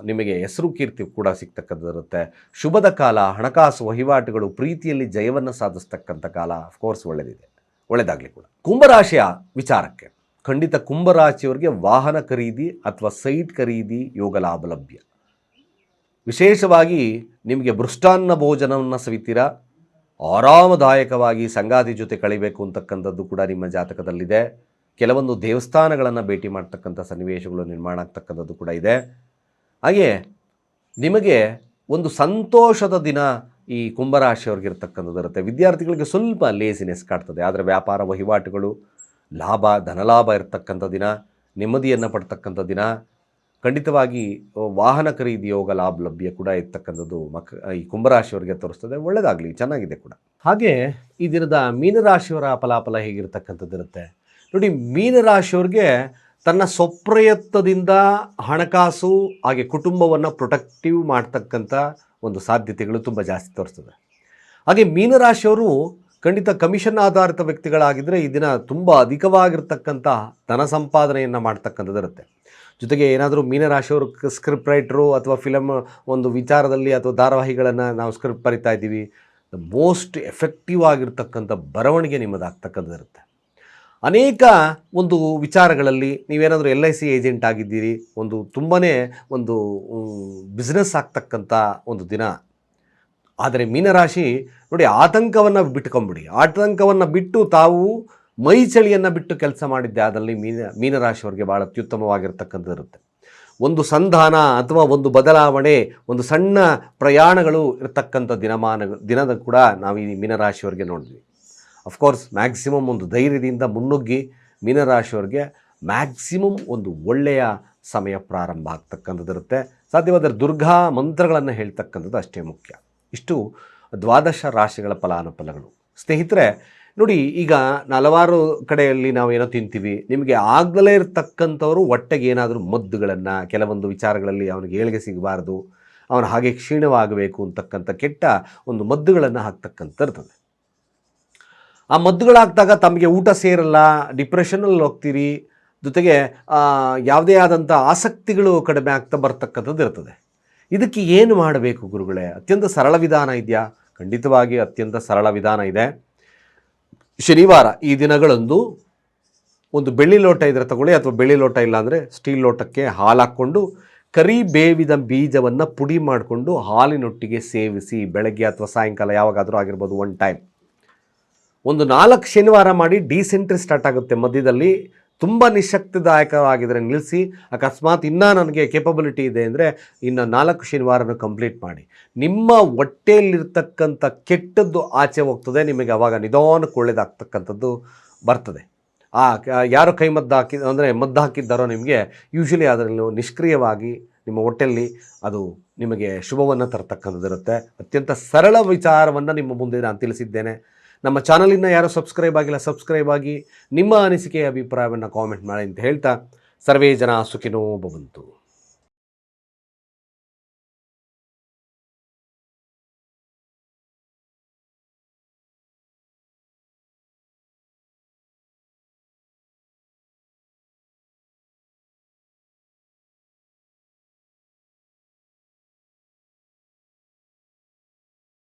ನಿಮಗೆ ಹೆಸರು ಕೀರ್ತಿ ಕೂಡ ಸಿಗ್ತಕ್ಕಂಥದ್ದಿರುತ್ತೆ ಶುಭದ ಕಾಲ, ಹಣಕಾಸು, ವಹಿವಾಟುಗಳು, ಪ್ರೀತಿಯಲ್ಲಿ ಜಯವನ್ನು ಸಾಧಿಸ್ತಕ್ಕಂಥ ಕಾಲ ಅಫ್ಕೋರ್ಸ್ ಒಳ್ಳೆಯದಿದೆ ಒಳ್ಳೆಯದಾಗಲಿ ಕೂಡ. ಕುಂಭರಾಶಿಯ ವಿಚಾರಕ್ಕೆ. ಖಂಡಿತ ಕುಂಭರಾಶಿಯವರಿಗೆ ವಾಹನ ಖರೀದಿ ಅಥವಾ ಸೈಟ್ ಖರೀದಿ ಯೋಗ ಲಾಭ ಲಭ್ಯ ವಿಶೇಷವಾಗಿ ನಿಮಗೆ ಭೃಷ್ಟಾನ್ನ ಭೋಜನವನ್ನು ಸವಿತೀರಾ? ಆರಾಮದಾಯಕವಾಗಿ ಸಂಗಾತಿ ಜೊತೆ ಕಳಿಬೇಕು ಅಂತಕ್ಕಂಥದ್ದು ಕೂಡ ನಿಮ್ಮ ಜಾತಕದಲ್ಲಿದೆ. ಕೆಲವೊಂದು ದೇವಸ್ಥಾನಗಳನ್ನು ಭೇಟಿ ಮಾಡ್ತಕ್ಕಂಥ ಸನ್ನಿವೇಶಗಳು ನಿರ್ಮಾಣ ಆಗ್ತಕ್ಕಂಥದ್ದು ಕೂಡ ಇದೆ. ಹಾಗೆಯೇ ನಿಮಗೆ ಒಂದು ಸಂತೋಷದ ದಿನ ಈ ಕುಂಭರಾಶಿಯವ್ರಿಗೆ ಇರ್ತಕ್ಕಂಥದ್ದು ಇರುತ್ತೆ. ವಿದ್ಯಾರ್ಥಿಗಳಿಗೆ ಸ್ವಲ್ಪ ಲೇಸಿನೆಸ್ ಕಾಡ್ತದೆ. ಆದರೆ ವ್ಯಾಪಾರ ವಹಿವಾಟುಗಳು ಲಾಭ, ಧನಲಾಭ ಇರತಕ್ಕಂಥ ದಿನ, ನೆಮ್ಮದಿಯನ್ನು ಪಡ್ತಕ್ಕಂಥ ದಿನ. ಖಂಡಿತವಾಗಿ ವಾಹನ ಖರೀದಿ ಯೋಗ ಲಾಭ ಲಭ್ಯ ಕೂಡ ಇರ್ತಕ್ಕಂಥದ್ದು ಮಕ್, ಈ ಕುಂಭರಾಶಿಯವರಿಗೆ ತೋರಿಸ್ತದೆ. ಒಳ್ಳೆಯದಾಗಲಿ ಚೆನ್ನಾಗಿದೆ ಕೂಡ. ಹಾಗೆ ಈ ದಿನದ ಮೀನರಾಶಿಯವರ ಫಲಾಫಲ ಹೇಗಿರ್ತಕ್ಕಂಥದ್ದು ಇರುತ್ತೆ? ನೋಡಿ, ಮೀನರಾಶಿಯವ್ರಿಗೆ ತನ್ನ ಸ್ವಪ್ರಯತ್ನದಿಂದ ಹಣಕಾಸು, ಹಾಗೆ ಕುಟುಂಬವನ್ನು ಪ್ರೊಟೆಕ್ಟಿವ್ ಮಾಡ್ತಕ್ಕಂಥ ಒಂದು ಸಾಧ್ಯತೆಗಳು ತುಂಬ ಜಾಸ್ತಿ ತೋರಿಸ್ತದೆ. ಹಾಗೆ ಮೀನರಾಶಿಯವರು ಖಂಡಿತ ಕಮಿಷನ್ ಆಧಾರಿತ ವ್ಯಕ್ತಿಗಳಾಗಿದ್ದರೆ ಈ ದಿನ ತುಂಬ ಅಧಿಕವಾಗಿರ್ತಕ್ಕಂಥ ಧನ ಸಂಪಾದನೆಯನ್ನು ಮಾಡ್ತಕ್ಕಂಥದ್ದು ಇರುತ್ತೆ. ಜೊತೆಗೆ ಏನಾದರೂ ಮೀನರಾಶಿಯವರು ಸ್ಕ್ರಿಪ್ಟ್ ರೈಟ್ರು ಅಥವಾ ಫಿಲಮ್ ಒಂದು ವಿಚಾರದಲ್ಲಿ ಅಥವಾ ಧಾರಾವಾಹಿಗಳನ್ನು ನಾವು ಸ್ಕ್ರಿಪ್ಟ್ ಬರಿತಾ ಇದ್ದೀವಿ ದ ಮೋಸ್ಟ್ ಎಫೆಕ್ಟಿವ್ ಆಗಿರ್ತಕ್ಕಂಥ ಬರವಣಿಗೆ ನಿಮ್ಮದಾಗ್ತಕ್ಕಂಥದ್ದು ಇರುತ್ತೆ. ಅನೇಕ ಒಂದು ವಿಚಾರಗಳಲ್ಲಿ ನೀವೇನಾದರೂ ಎಲ್ ಐ ಸಿ ಏಜೆಂಟ್ ಆಗಿದ್ದೀರಿ, ಒಂದು ತುಂಬಾ ಒಂದು ಬಿಸ್ನೆಸ್ ಆಗ್ತಕ್ಕಂಥ ಒಂದು ದಿನ ಆದರೆ ಮೀನರಾಶಿ ನೋಡಿ ಆತಂಕವನ್ನು ಬಿಟ್ಕೊಂಬಿಡಿ. ಆತಂಕವನ್ನು ಬಿಟ್ಟು ತಾವು ಮೈ ಚಳಿಯನ್ನು ಬಿಟ್ಟು ಕೆಲಸ ಮಾಡಿದ್ದೆ ಅದರಲ್ಲಿ ಮೀನ, ಮೀನರಾಶಿಯವರಿಗೆ ಭಾಳ ಅತ್ಯುತ್ತಮವಾಗಿರ್ತಕ್ಕಂಥದ್ದು ಇರುತ್ತೆ. ಒಂದು ಸಂಧಾನ ಅಥವಾ ಒಂದು ಬದಲಾವಣೆ, ಒಂದು ಸಣ್ಣ ಪ್ರಯಾಣಗಳು ಇರತಕ್ಕಂಥ ದಿನಮಾನ, ದಿನದ ಕೂಡ ನಾವು ಈ ಮೀನರಾಶಿಯವರಿಗೆ ನೋಡಿದ್ವಿ. ಅಫ್ಕೋರ್ಸ್ ಮ್ಯಾಕ್ಸಿಮಮ್ ಒಂದು ಧೈರ್ಯದಿಂದ ಮುನ್ನುಗ್ಗಿ ಮೀನರಾಶಿಯವರಿಗೆ ಮ್ಯಾಕ್ಸಿಮಮ್ ಒಂದು ಒಳ್ಳೆಯ ಸಮಯ ಪ್ರಾರಂಭ ಆಗ್ತಕ್ಕಂಥದ್ದಿರುತ್ತೆ. ಸಾಧ್ಯವಾದರೆ ದುರ್ಗಾ ಮಂತ್ರಗಳನ್ನು ಹೇಳ್ತಕ್ಕಂಥದ್ದು ಅಷ್ಟೇ ಮುಖ್ಯ. ಇಷ್ಟು ದ್ವಾದಶ ರಾಶಿಗಳ ಫಲಾನುಫಲಗಳು. ಸ್ನೇಹಿತರೆ, ನೋಡಿ, ಈಗ ಹಲವಾರು ಕಡೆಯಲ್ಲಿ ನಾವು ಏನೋ ತಿಂತೀವಿ. ನಿಮಗೆ ಆಗಲೇ ಇರತಕ್ಕಂಥವ್ರು ಹೊಟ್ಟೆಗೆ ಏನಾದರೂ ಮದ್ದುಗಳನ್ನು, ಕೆಲವೊಂದು ವಿಚಾರಗಳಲ್ಲಿ ಅವನಿಗೆ ಏಳಿಗೆ ಸಿಗಬಾರ್ದು, ಅವನು ಹಾಗೆ ಕ್ಷೀಣವಾಗಬೇಕು ಅಂತಕ್ಕಂಥ ಕೆಟ್ಟ ಒಂದು ಮದ್ದುಗಳನ್ನು ಹಾಕ್ತಕ್ಕಂಥ ಇರ್ತದೆ. ಆ ಮದ್ದುಗಳಾಗ್ದಾಗ ತಮಗೆ ಊಟ ಸೇರಲ್ಲ, ಡಿಪ್ರೆಷನಲ್ಲಿ ಹೋಗ್ತೀರಿ, ಜೊತೆಗೆ ಯಾವುದೇ ಆದಂಥ ಆಸಕ್ತಿಗಳು ಕಡಿಮೆ ಆಗ್ತಾ ಬರ್ತಕ್ಕಂಥದ್ದು ಇರ್ತದೆ. ಇದಕ್ಕೆ ಏನು ಮಾಡಬೇಕು ಗುರುಗಳೇ? ಅತ್ಯಂತ ಸರಳ ವಿಧಾನ ಇದೆಯಾ? ಖಂಡಿತವಾಗಿ ಅತ್ಯಂತ ಸರಳ ವಿಧಾನ ಇದೆ. ಶನಿವಾರ ಈ ದಿನಗಳಂದು ಒಂದು ಬೆಳ್ಳಿ ಲೋಟ ಇದ್ರೆ ತಗೊಳ್ಳಿ, ಅಥವಾ ಬೆಳ್ಳಿ ಲೋಟ ಇಲ್ಲಾಂದರೆ ಸ್ಟೀಲ್ ಲೋಟಕ್ಕೆ ಹಾಲು ಹಾಕ್ಕೊಂಡು ಕರಿ ಬೇವಿದ ಬೀಜವನ್ನು ಪುಡಿ ಮಾಡಿಕೊಂಡು ಹಾಲಿನೊಟ್ಟಿಗೆ ಸೇವಿಸಿ ಬೆಳಗ್ಗೆ ಅಥವಾ ಸಾಯಂಕಾಲ ಯಾವಾಗಾದರೂ ಆಗಿರ್ಬೋದು ಒನ್ ಟೈಮ್ ಒಂದು ನಾಲ್ಕು ಶನಿವಾರ ಮಾಡಿ ಡಿಸೆಂಟ್ರಿ ಸ್ಟಾರ್ಟ್ ಆಗುತ್ತೆ ಮಧ್ಯದಲ್ಲಿ. ತುಂಬ ನಿಶಕ್ತಿದಾಯಕವಾಗಿದ್ದರೆ ನಿಲ್ಲಿಸಿ, ಅಕಸ್ಮಾತ್ ಇನ್ನೂ ನನಗೆ ಕೇಪಬಿಲಿಟಿ ಇದೆ ಅಂದರೆ ಇನ್ನು ನಾಲ್ಕು ಶನಿವಾರನ ಕಂಪ್ಲೀಟ್ ಮಾಡಿ. ನಿಮ್ಮ ಹೊಟ್ಟೆಯಲ್ಲಿರ್ತಕ್ಕಂಥ ಕೆಟ್ಟದ್ದು ಆಚೆ ಹೋಗ್ತದೆ, ನಿಮಗೆ ಅವಾಗ ನಿಧಾನಕ್ಕೆ ಒಳ್ಳೇದಾಗ್ತಕ್ಕಂಥದ್ದು ಬರ್ತದೆ. ಆ, ಯಾರು ಕೈ ಮದ್ದು ಹಾಕಿ, ಅಂದರೆ ಮದ್ದು ಹಾಕಿದ್ದಾರೋ ನಿಮಗೆ ಯೂಶ್ವಲಿ ಅದರಲ್ಲಿ ನಿಷ್ಕ್ರಿಯವಾಗಿ ನಿಮ್ಮ ಹೊಟ್ಟೆಯಲ್ಲಿ ಅದು ನಿಮಗೆ ಶುಭವನ್ನು ತರತಕ್ಕಂಥದ್ದಿರುತ್ತೆ. ಅತ್ಯಂತ ಸರಳ ವಿಚಾರವನ್ನು ನಿಮ್ಮ ಮುಂದೆ ನಾನು ತಿಳಿಸಿದ್ದೇನೆ. ನಮ್ಮ ಚಾನಲಿನ ಯಾರೋ ಸಬ್ಸ್ಕ್ರೈಬ್ ಆಗಿಲ್ಲ, ಸಬ್ಸ್ಕ್ರೈಬ್ ಆಗಿ ನಿಮ್ಮ ಅನಿಸಿಕೆ ಅಭಿಪ್ರಾಯವನ್ನು ಕಾಮೆಂಟ್ ಮಾಡಿ ಅಂತ ಹೇಳ್ತಾ ಸರ್ವೇ ಜನ ಸುಖಿನೋ ಭವಂತು